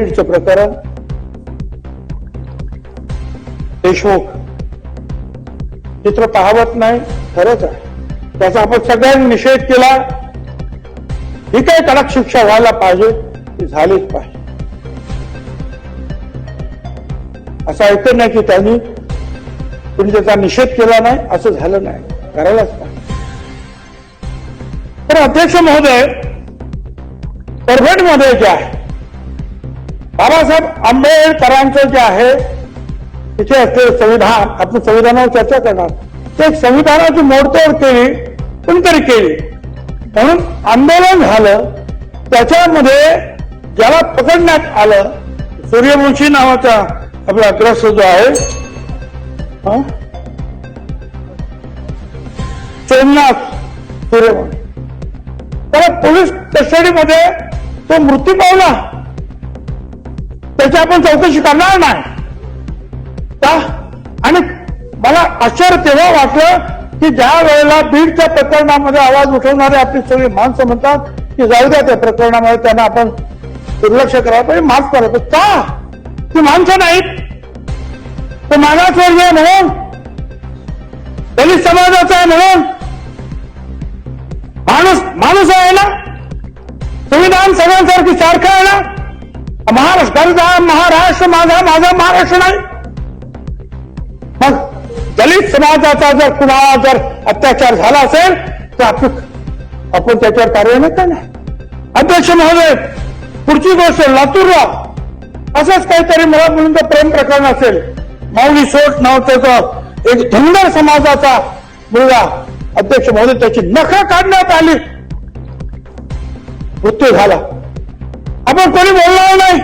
बीडचं प्रकरण. देशमुख चित्र पाहवत नाही खरंच आहे. त्याचा आपण सगळ्यांनी निषेध केला. ही काही कडक शिक्षा व्हायला पाहिजे ती झालीच पाहिजे. असं ऐकत नाही की त्यांनी कुणी त्याचा निषेध केला नाही असं झालं नाही. करायलाच पाहिजे. तर अध्यक्ष महोदय परभणीमध्ये जे आहे बाबासाहेब आंबेडकरांचं जे आहे तिथे असलेलं संविधान आपण संविधानावर चर्चा करणार. ते संविधानाची मोडतोड केली कोणीतरी केली. म्हणून आंदोलन झालं. त्याच्यामध्ये ज्याला पकडण्यात आलं सूर्यवंशी नावाचा आपला ग्रस्त जो आहे सोमनाथ सूर्यवंशी. त्याला पोलीस कस्टडीमध्ये तो मृत्यू पावला. त्याची आपण चौकशी करणार नाही. का? आणि मला आश्चर्य तेव्हा वाटलं की ज्या वेळेला बीडच्या प्रकरणामध्ये आवाज उठवणारे आपली सगळी माणसं म्हणतात की जाऊ द्या त्या प्रकरणामध्ये त्यांना आपण दुर्लक्ष करावं. पाहिजे माफ करायला का? ती माणसं नाहीत. तो मागासवर्गीय आहे म्हणून. दलित समाजाचा आहे म्हणून. माणूस माणूस आहे ना? संविधान सगळ्यांसारखी सारखं आहे ना? महाराष्ट्राचा महाराष्ट्र माझा माझा महाराष्ट्र नाही. मग दलित समाजाचा जर कुणाला जर अत्याचार झाला असेल तर आपण आपण त्याच्यावर कारवाई नाही करणार. अध्यक्ष महोदय पुढची गोष्ट लातूरला असंच काहीतरी मला म्हणून प्रेम प्रकरण असेल. माऊली सोट नावाचा एक धनगर समाजाचा मुलगा अध्यक्ष महोदय त्याची नखं काढण्यात आली. मृत्यू झाला. आपण कोणी बोलणार नाही.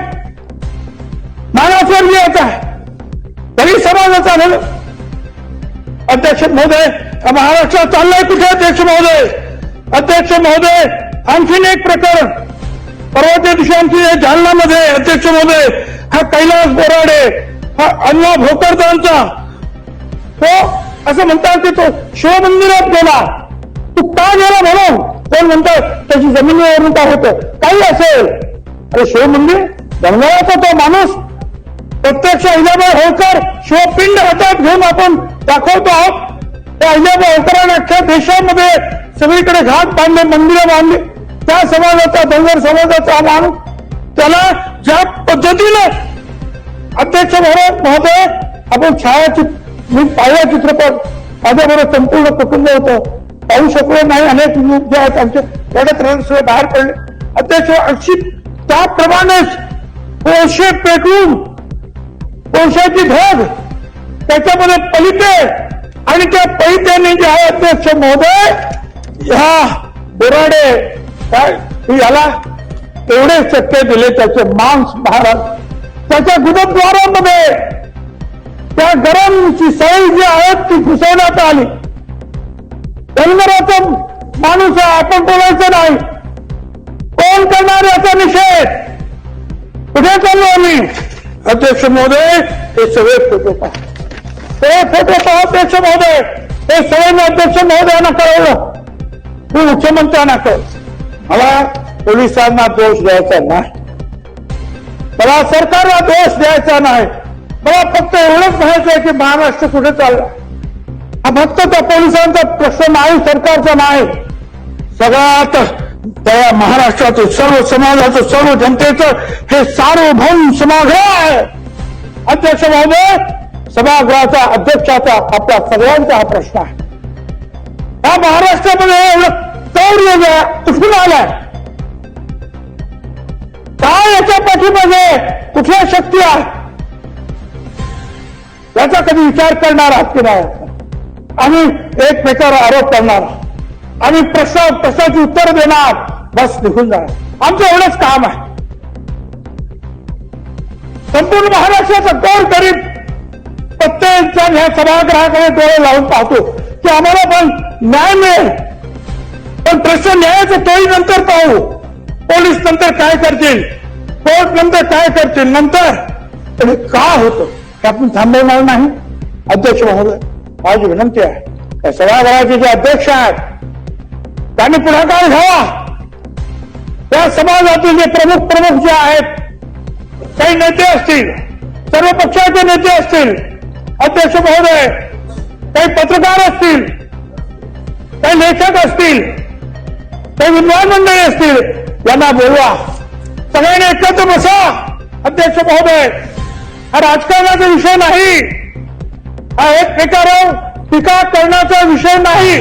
मागासवर्गीयाचा आहे. तरी समाजाचा म्हणून अध्यक्ष महोदय महाराष्ट्रात चाललंय कुठे अध्यक्ष महोदय? अध्यक्ष महोदय आणखीन एक प्रकरण. परवाच्या दिवशी आमची जालनामध्ये अध्यक्ष महोदय हा कैलास बोराडे हा अण्णा भोकरदांचा. तो असं म्हणतात की तो शिवमंदिरात गेला. तू का गेला म्हणून? कोण म्हणतात त्याची जमिनीवरून काय होतं? काही असेल. अरे म्हणजे जंगलाचा तो माणूस. प्रत्यक्ष अहिल्याबाई होळकर शिवपिंड हातात घेऊन आपण दाखवतो आहोत. त्या अहिल्याबाई होळकरांनी अख्ख्या देशामध्ये सगळीकडे घाट बांधले मंदिरं बांधली. त्या समाजाचा धनगर समाजाचा माणूस त्याला ज्या पद्धतीनं अध्यक्ष महाराज महोदय आपण छायाचित्र मी पाहिला चित्रपट माझ्याबरोबर संपूर्ण कुटुंब होतं. पाहू शकलो नाही अनेक लोक जे आहेत आमचे रडत रडत बाहेर पडले. अध्यक्ष अशी त्याप्रमाणेच कोळशे पेटवून कोळशाची ढग त्याच्यामध्ये पलिते आणि त्या पलित्याने जे आहे अध्यक्ष महोदय ह्या बोराडे काय याला एवढे चक्के दिले त्याचे मांस महाराज. त्याच्या गुरुद्वारामध्ये त्या गरमची सळी जी आहेत ती घुसवण्यात आली. धनगराचा माणूस आहे आपण बोलायचं नाही. कोण करणार याचा निषेध. कुठे चाललो आम्ही? अध्यक्ष महोदय हे सगळे फोटो पहा. सगळे फोटो पहा अध्यक्ष महोदय. हे सगळ्यांनी अध्यक्ष महोदयांना कळवलं. मी मुख्यमंत्र्यांना कळव मला पोलिसांना दोष द्यायचा नाही. मला सरकारला दोष द्यायचा नाही. मला फक्त एवढंच म्हणायचं की महाराष्ट्र कुठे चालला? हा फक्त त्या पोलिसांचा प्रश्न नाही सरकारचा नाही. सगळ्यात त्या महाराष्ट्राचं सर्व समाजाचं सर्व जनतेचं हे सार्वभौम सभागृह आहे. अध्यक्ष महोदय सभागृहाचा अध्यक्षाचा आपल्या सगळ्यांचा हा प्रश्न आहे. हा महाराष्ट्रामध्ये एवढं चौर्य कुठून आलाय? काय याच्या पाठीमध्ये कुठल्या शक्ती आहे? याचा कधी विचार करणार आहात की नाही आम्ही एकमेकावर आरोप करणार आम्ही प्रश्न प्रश्नाची उत्तर देणार. बस निघून जाणार. आमचं एवढंच काम आहे. संपूर्ण महाराष्ट्राचा कोण गरीब प्रत्येक जण ह्या सभागृहाकडे डोळे लावून पाहतो की आम्हाला पण न्याय मिळेल. पण प्रश्न न्यायाचं तोही नंतर पाहू. पोलीस नंतर काय करतील? कोर्ट नंतर काय करतील? नंतर? तर हे का होतं? हे आपण थांबवणार नाही. अध्यक्ष महोदय माझी विनंती आहे सभागृहाचे जे अध्यक्ष आहेत त्यांनी पुढाकार घ्यावा. त्या समाजातील जे प्रमुख प्रमुख जे आहेत काही नेते असतील सर्व पक्षाचे नेते असतील अध्यक्ष महोदय काही पत्रकार असतील काही लेखक असतील काही विद्वान मंडळी असतील यांना बोलवा. सगळ्यांनी एकत्र बसा अध्यक्ष महोदय. हा राजकारणाचा विषय नाही. हा एक प्रकारे टीका करण्याचा विषय नाही.